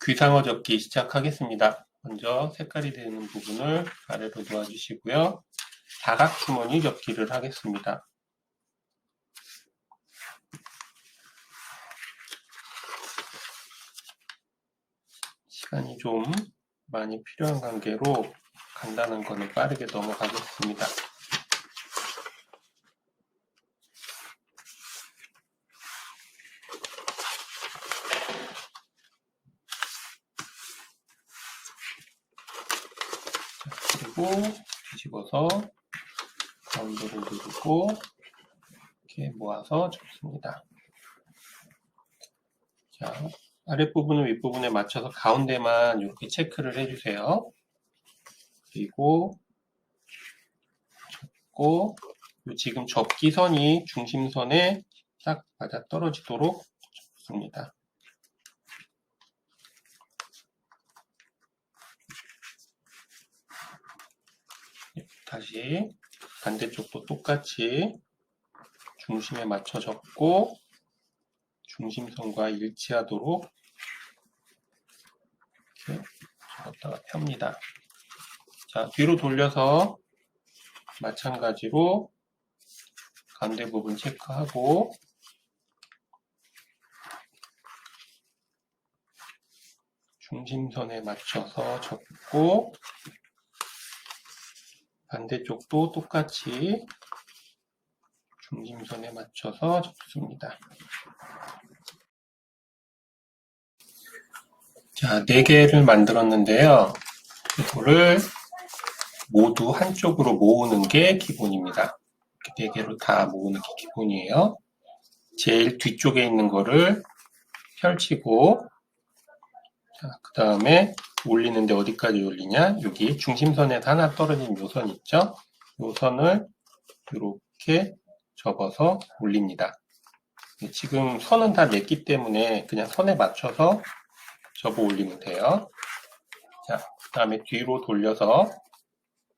귀상어 접기 시작하겠습니다. 먼저 색깔이 되는 부분을 아래로 놓아주시고요. 사각 주머니 접기를 하겠습니다. 시간이 좀 많이 필요한 관계로 간단한 거는 빠르게 넘어가겠습니다. 그리고 뒤집어서 가운데를 누르고 이렇게 모아서 접습니다. 자, 아랫부분을 윗부분에 맞춰서 가운데만 이렇게 체크를 해주세요. 그리고 접고 지금 접기 선이 중심선에 딱 맞아 떨어지도록 접습니다. 다시 반대쪽도 똑같이 중심에 맞춰 접고 중심선과 일치하도록 이렇게 접었다가 펴니다. 자, 뒤로 돌려서 마찬가지로 가운데 부분 체크하고 중심선에 맞춰서 접고 반대쪽도 똑같이 중심선에 맞춰서 접습니다. 자, 4개를 만들었는데요. 이거를 모두 한쪽으로 모으는 게 기본입니다. 4개로 다 모으는 게 기본이에요. 제일 뒤쪽에 있는 거를 펼치고 그 다음에 올리는데 어디까지 올리냐? 여기 중심선에서 하나 떨어진 요선 있죠? 요 선을 이렇게 접어서 올립니다. 지금 선은 다 냈기 때문에 그냥 선에 맞춰서 접어 올리면 돼요. 자, 그 다음에 뒤로 돌려서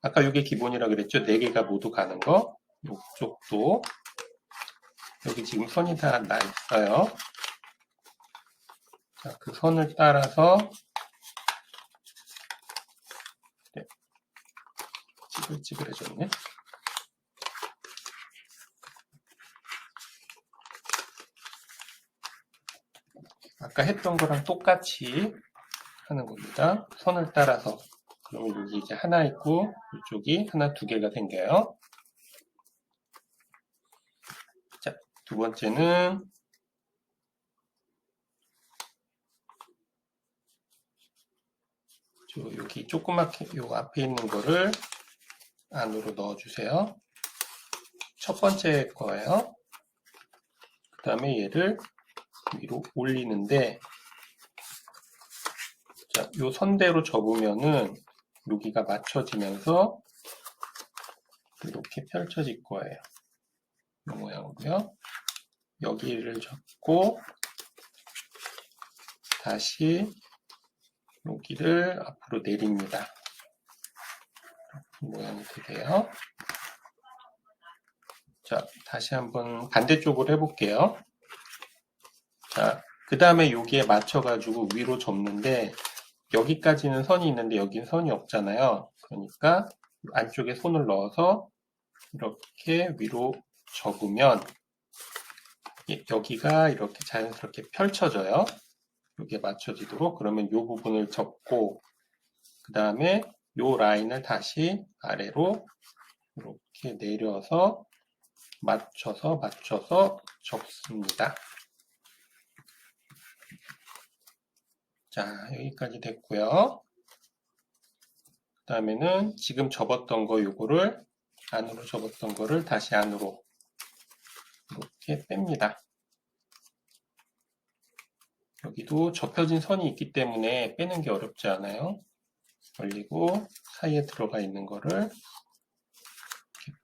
아까 이게 기본이라 그랬죠? 4개가 모두 가는 거. 이쪽도 여기 지금 선이 다 나 있어요. 자, 그 선을 따라서 네. 찌글찌글해졌네. 아까 했던 거랑 똑같이 하는 겁니다. 선을 따라서 그러면 여기 이제 하나 있고 이쪽이 하나 두 개가 생겨요. 자, 두 번째는 여기 조그맣게 요 앞에 있는 거를 안으로 넣어주세요. 첫 번째 거예요. 그 다음에 얘를 위로 올리는데 자, 요 선대로 접으면은 여기가 맞춰지면서 이렇게 펼쳐질 거예요. 이 모양으로요. 여기를 접고 다시 여기를 앞으로 내립니다. 모양이 되게요. 자, 다시 한번 반대쪽으로 해볼게요. 자, 그 다음에 여기에 맞춰가지고 위로 접는데 여기까지는 선이 있는데 여기는 선이 없잖아요. 그러니까 안쪽에 손을 넣어서 이렇게 위로 접으면 여기가 이렇게 자연스럽게 펼쳐져요. 여기에 맞춰지도록 그러면 이 부분을 접고 그 다음에 이 라인을 다시 아래로 이렇게 내려서 맞춰서 맞춰서 접습니다. 자, 여기까지 됐고요. 그 다음에는 지금 접었던 거 요거를 안으로 접었던 거를 다시 안으로 이렇게 뺍니다. 여기도 접혀진 선이 있기 때문에 빼는 게 어렵지 않아요. 올리고 사이에 들어가 있는 거를 이렇게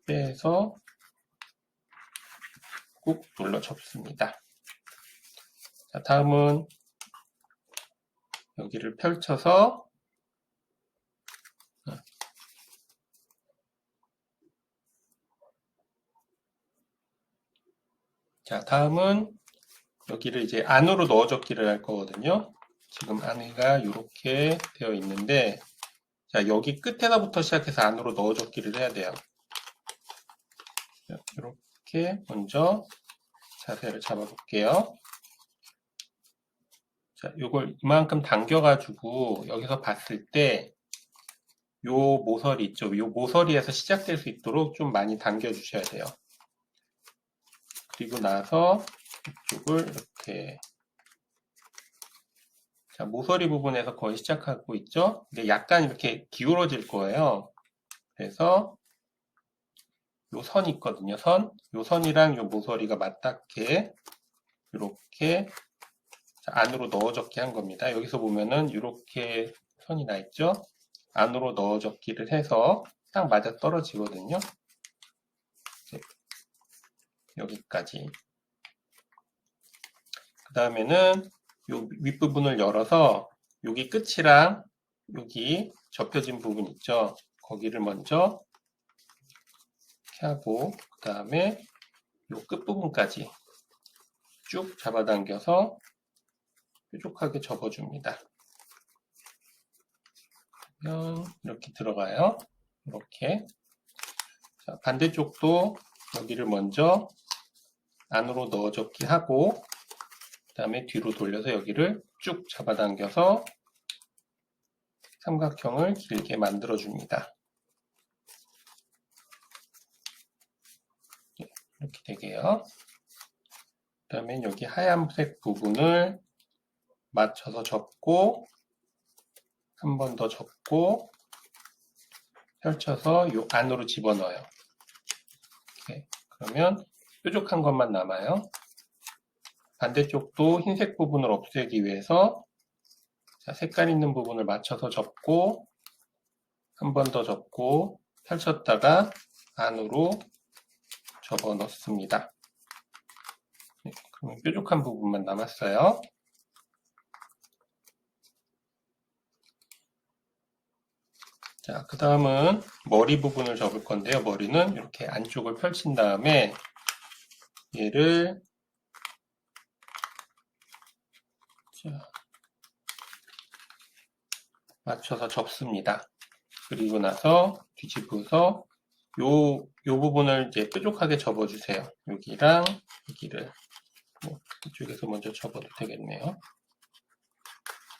빼서 꾹 눌러 접습니다. 자, 다음은 여기를 펼쳐서 자, 다음은 여기를 이제 안으로 넣어 적기를 할 거거든요. 지금 안에가 이렇게 되어 있는데 자 여기 끝에서부터 시작해서 안으로 넣어줬기를 해야 돼요. 이렇게 먼저 자세를 잡아볼게요. 자, 요걸 이만큼 당겨가지고 여기서 봤을 때 요 모서리 있죠? 요 모서리에서 시작될 수 있도록 좀 많이 당겨주셔야 돼요. 그리고 나서 이 쪽을 이렇게 자, 모서리 부분에서 거의 시작하고 있죠? 근데 약간 이렇게 기울어질 거예요. 그래서 요 선 있거든요. 선. 요 선이랑 요 모서리가 맞닿게 이렇게 안으로 넣어줬게 한 겁니다. 여기서 보면은 이렇게 선이 나 있죠? 안으로 넣어줬기를 해서 딱 맞아 떨어지거든요. 여기까지. 그 다음에는 요 윗부분을 열어서 여기 끝이랑 여기 접혀진 부분 있죠? 거기를 먼저 이렇게 하고 그 다음에 요 끝부분까지 쭉 잡아당겨서 뾰족하게 접어줍니다. 그러면 이렇게 들어가요. 이렇게 자, 반대쪽도 여기를 먼저 안으로 넣어줬기 하고 그 다음에 뒤로 돌려서 여기를 쭉 잡아당겨서 삼각형을 길게 만들어 줍니다. 이렇게 되게요. 그 다음에 여기 하얀색 부분을 맞춰서 접고 한 번 더 접고 펼쳐서 이 안으로 집어넣어요. 이렇게. 그러면 뾰족한 것만 남아요. 반대쪽도 흰색 부분을 없애기 위해서 자, 색깔 있는 부분을 맞춰서 접고 한 번 더 접고 펼쳤다가 안으로 접어 넣습니다. 네, 그러면 뾰족한 부분만 남았어요. 자, 그 다음은 머리 부분을 접을 건데요. 머리는 이렇게 안쪽을 펼친 다음에 얘를 자, 맞춰서 접습니다. 그리고 나서 뒤집어서 요, 요 부분을 이제 뾰족하게 접어주세요. 여기랑 여기를 뭐 이쪽에서 먼저 접어도 되겠네요.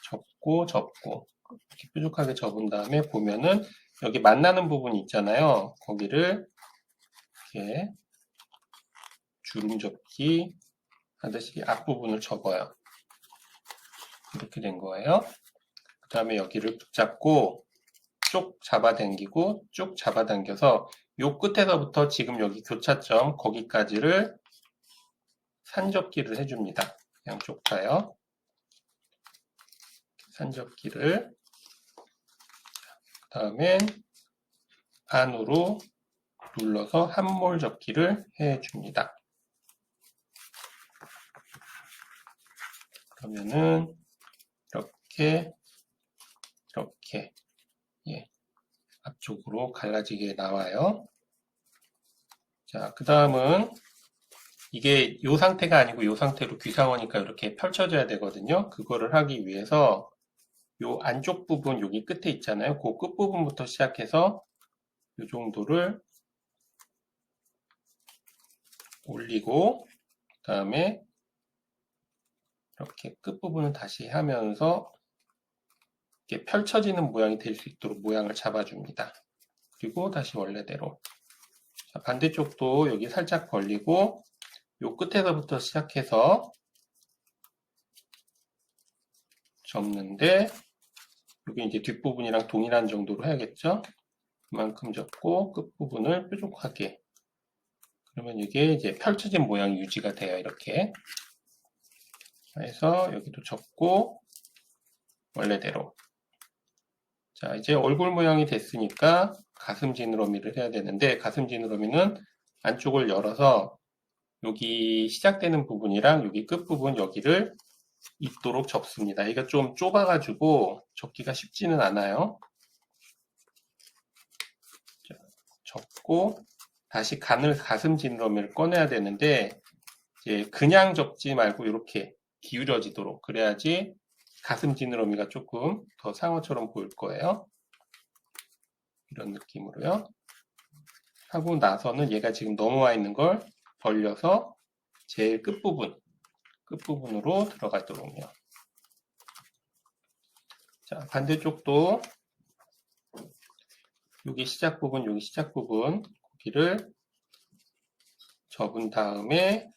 접고 접고 이렇게 뾰족하게 접은 다음에 보면은 여기 만나는 부분이 있잖아요. 거기를 이렇게 주름 접기 하듯이 앞부분을 접어요. 이렇게 된 거예요. 그 다음에 여기를 붙잡고 쭉 잡아당기고 쭉 잡아당겨서 요 끝에서부터 지금 여기 교차점 거기까지를 산접기를 해줍니다. 양쪽 다요. 산접기를 그 다음엔 안으로 눌러서 한몰 접기를 해줍니다. 그러면은 이렇게 이렇게 예, 앞쪽으로 갈라지게 나와요. 자, 그 다음은 이게 이 상태가 아니고 이 상태로 귀상어니까 이렇게 펼쳐져야 되거든요. 그거를 하기 위해서 요 안쪽 부분 여기 끝에 있잖아요. 그 끝부분부터 시작해서 이 정도를 올리고 그 다음에 이렇게 끝부분을 다시 하면서 이렇게 펼쳐지는 모양이 될 수 있도록 모양을 잡아줍니다. 그리고 다시 원래대로 자, 반대쪽도 여기 살짝 벌리고 요 끝에서부터 시작해서 접는데 여기 이제 뒷부분이랑 동일한 정도로 해야겠죠? 그만큼 접고 끝부분을 뾰족하게 그러면 이게 이제 펼쳐진 모양이 유지가 돼요. 이렇게 해서 여기도 접고 원래대로 자 이제 얼굴 모양이 됐으니까 가슴 지느러미를 해야 되는데 가슴 지느러미는 안쪽을 열어서 여기 시작되는 부분이랑 여기 끝부분 여기를 있도록 접습니다. 이거 좀 좁아가지고 접기가 쉽지는 않아요. 자, 접고 다시 간을 가슴 지느러미를 꺼내야 되는데 이제 그냥 접지 말고 이렇게 기울여지도록 그래야지 가슴 지느러미가 조금 더 상어처럼 보일 거예요. 이런 느낌으로요. 하고 나서는 얘가 지금 넘어와 있는 걸 벌려서 제일 끝부분, 끝부분으로 들어가도록요. 자, 반대쪽도 여기 시작 부분, 여기 시작 부분, 고기를 접은 다음에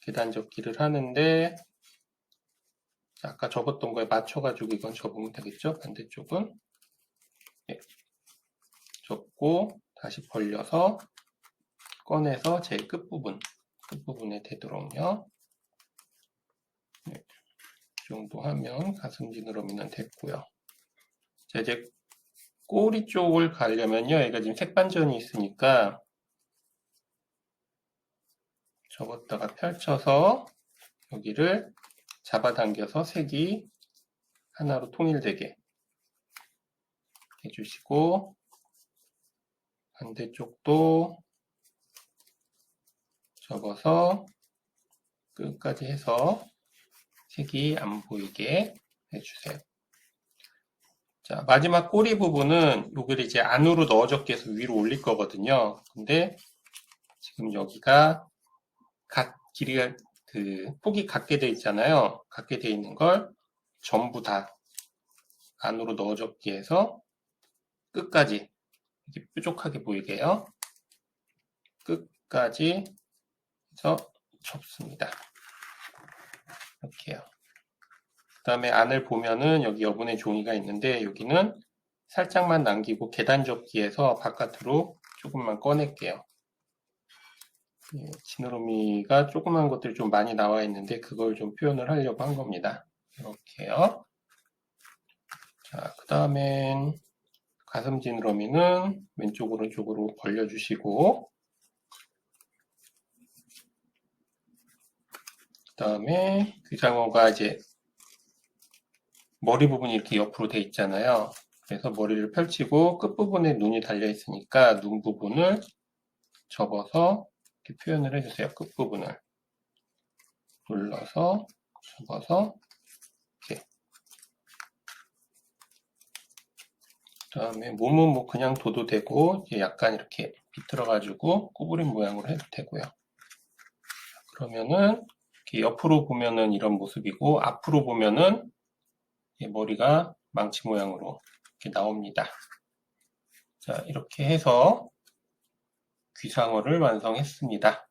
계단 접기를 하는데 자, 아까 접었던 거에 맞춰가지고 이건 접으면 되겠죠? 반대쪽은 네. 접고 다시 벌려서 꺼내서 제일 끝부분 끝부분에 되도록요. 네. 이 정도 하면 가슴 지느러미는 됐고요. 자, 이제 꼬리 쪽을 가려면요. 얘가 지금 색반전이 있으니까 접었다가 펼쳐서 여기를 잡아당겨서 색이 하나로 통일되게 해주시고 반대쪽도 접어서 끝까지 해서 색이 안 보이게 해주세요. 자, 마지막 꼬리 부분은 여기를 이제 안으로 넣어적게 해서 위로 올릴 거거든요. 근데 지금 여기가 각 길이가 그 폭이 같게 돼 있잖아요. 같게 돼 있는 걸 전부 다 안으로 넣어적기 해서 끝까지 이렇게 뾰족하게 보이게요. 끝까지 해서 접습니다. 이렇게요. 그 다음에 안을 보면은 여기 여분의 종이가 있는데 여기는 살짝만 남기고 계단 접기에서 바깥으로 조금만 꺼낼게요. 예, 지느러미가 조그만 것들이 좀 많이 나와 있는데 그걸 좀 표현을 하려고 한 겁니다. 이렇게요. 자, 그 다음엔 가슴 지느러미는 왼쪽 오른쪽으로 벌려주시고 그 다음에 귀상어가 이제 머리 부분이 이렇게 옆으로 돼 있잖아요. 그래서 머리를 펼치고 끝부분에 눈이 달려 있으니까 눈 부분을 접어서 이렇게 표현을 해주세요. 끝부분을 눌러서 접어서 이렇게 그 다음에 몸은 뭐 그냥 둬도 되고 약간 이렇게 비틀어가지고 구부린 모양으로 해도 되고요. 그러면은 옆으로 보면은 이런 모습이고 앞으로 보면은 머리가 망치 모양으로 이렇게 나옵니다. 자 이렇게 해서 귀상어를 완성했습니다.